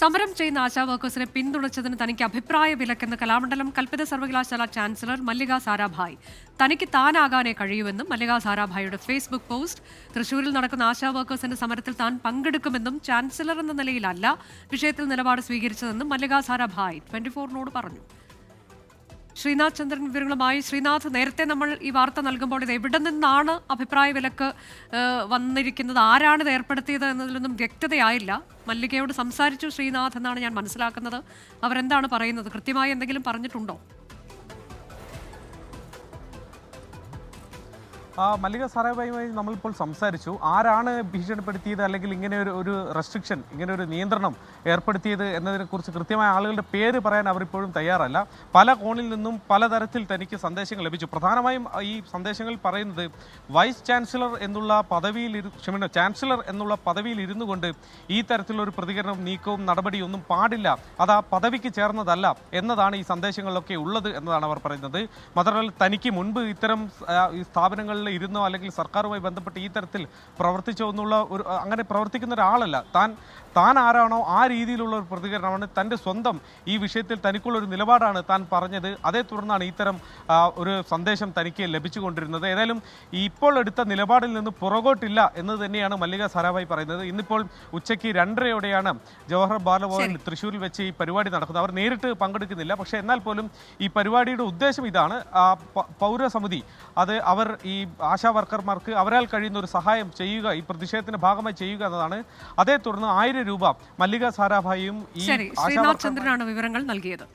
സമരം ചെയ്യുന്ന ആശാ വർക്കേഴ്സിനെ പിന്തുണച്ചതിന് തനിക്ക് അഭിപ്രായ വിലക്കെന്ന് കലാമണ്ഡലം കൽപ്പിത സർവകലാശാല ചാൻസലർ മല്ലിക സാരാഭായ്. തനിക്ക് താനാകാനേ കഴിയുമെന്നും മല്ലിക സാരാഭായിയുടെ ഫേസ്ബുക്ക് പോസ്റ്റ് തൃശൂരിൽ നടക്കുന്ന ആശാ വർക്കേഴ്സിന്റെ സമരത്തിൽ താൻ പങ്കെടുക്കുമെന്നും ചാൻസലർ എന്ന നിലയിലല്ല വിഷയത്തിൽ നിലപാട് സ്വീകരിച്ചതെന്നും മല്ലിക സാരാഭായ് ട്വന്റി ഫോറിനോട് പറഞ്ഞു. ശ്രീനാഥ് ചന്ദ്രൻ വിവരങ്ങളുമായി. ശ്രീനാഥ് നേരത്തെ നമ്മൾ ഈ വാർത്ത നൽകുമ്പോൾ ഇത് എവിടെ നിന്നാണ് അഭിപ്രായ വിലക്ക് വന്നിരിക്കുന്നത്? ആരാണ് ഇത് ഏർപ്പെടുത്തിയത് എന്നതിലൊന്നും വ്യക്തതയായില്ല. മല്ലികയോട് സംസാരിച്ചു ശ്രീനാഥ് എന്നാണ് ഞാൻ മനസ്സിലാക്കുന്നത്. അവരെന്താണ് പറയുന്നത്? കൃത്യമായി എന്തെങ്കിലും പറഞ്ഞിട്ടുണ്ടോ? മല്ലിക സാറാബായുമായി നമ്മളിപ്പോൾ സംസാരിച്ചു. ആരാണ് ഭീഷണിപ്പെടുത്തിയത് അല്ലെങ്കിൽ ഇങ്ങനെ ഒരു ഒരു റെസ്ട്രിക്ഷൻ ഇങ്ങനെ ഒരു നിയന്ത്രണം ഏർപ്പെടുത്തിയത് എന്നതിനെക്കുറിച്ച് കൃത്യമായ ആളുകളുടെ പേര് പറയാൻ അവരിപ്പോഴും തയ്യാറല്ല. പല കോണിൽ നിന്നും പലതരത്തിൽ തനിക്ക് സന്ദേശങ്ങൾ ലഭിച്ചു. പ്രധാനമായും ഈ സന്ദേശങ്ങൾ പറയുന്നത് വൈസ് ചാൻസലർ എന്നുള്ള പദവിയിൽ ക്ഷമിക്കണം ചാൻസലർ എന്നുള്ള പദവിയിൽ ഇരുന്നു കൊണ്ട് ഈ തരത്തിലുള്ള ഒരു പ്രതികരണം നീക്കവും നടപടിയൊന്നും പാടില്ല. അത് ആ പദവിക്ക് ചേർന്നതല്ല എന്നതാണ് ഈ സന്ദേശങ്ങളിലൊക്കെ ഉള്ളത് എന്നതാണ് അവർ പറയുന്നത്. മാത്രമല്ല തനിക്ക് മുൻപ് ഇത്തരം ആ, ഈ സ്ഥാപനങ്ങളിൽ ഇരുന്നോ അല്ലെങ്കിൽ സർക്കാരുമായി ബന്ധപ്പെട്ട് ഈ തരത്തിൽ പ്രവർത്തിച്ചോ എന്നുള്ള ഒരു അങ്ങനെ പ്രവർത്തിക്കുന്ന ഒരാളല്ല. താൻ താൻ ആരാണോ ആ രീതിയിലുള്ള ഒരു പ്രതികരണമാണ് തന്റെ സ്വന്തം ഈ വിഷയത്തിൽ തനിക്കുള്ള ഒരു നിലപാടാണ് താൻ പറഞ്ഞത്. അതേ തുടർന്നാണ് ഇത്തരം ഒരു സന്ദേശം തനിക്ക് ലഭിച്ചുകൊണ്ടിരുന്നത്. ഏതായാലും ഇപ്പോൾ എടുത്ത നിലപാടിൽ നിന്ന് പുറകോട്ടില്ല എന്ന് തന്നെയാണ് മല്ലിക സാരാഭായി പറയുന്നത്. ഇന്നിപ്പോൾ ഉച്ചയ്ക്ക് രണ്ടരയോടെയാണ് ജവഹർ ബാലഭവനിൽ തൃശ്ശൂരിൽ വെച്ച് ഈ പരിപാടി നടക്കുന്നത്. അവർ നേരിട്ട് പങ്കെടുക്കുന്നില്ല. പക്ഷേ എന്നാൽ പോലും ഈ പരിപാടിയുടെ ഉദ്ദേശം ഇതാണ്. പൗരസമിതി അത് അവർ ഈ ആശാ വർക്കർമാർക്ക് അവരാൽ കഴിയുന്ന ഒരു സഹായം ചെയ്യുക ഈ പ്രതിഷേധത്തിന്റെ ഭാഗമായി ചെയ്യുക എന്നതാണ്. അതേ തുടർന്ന് ആയിരം രൂപ മല്ലിക സാരാഭായിയും ഈ ആശാ ശ്രീനാഥ് ചന്ദ്രനാണ് വിവരങ്ങൾ നൽകിയത്.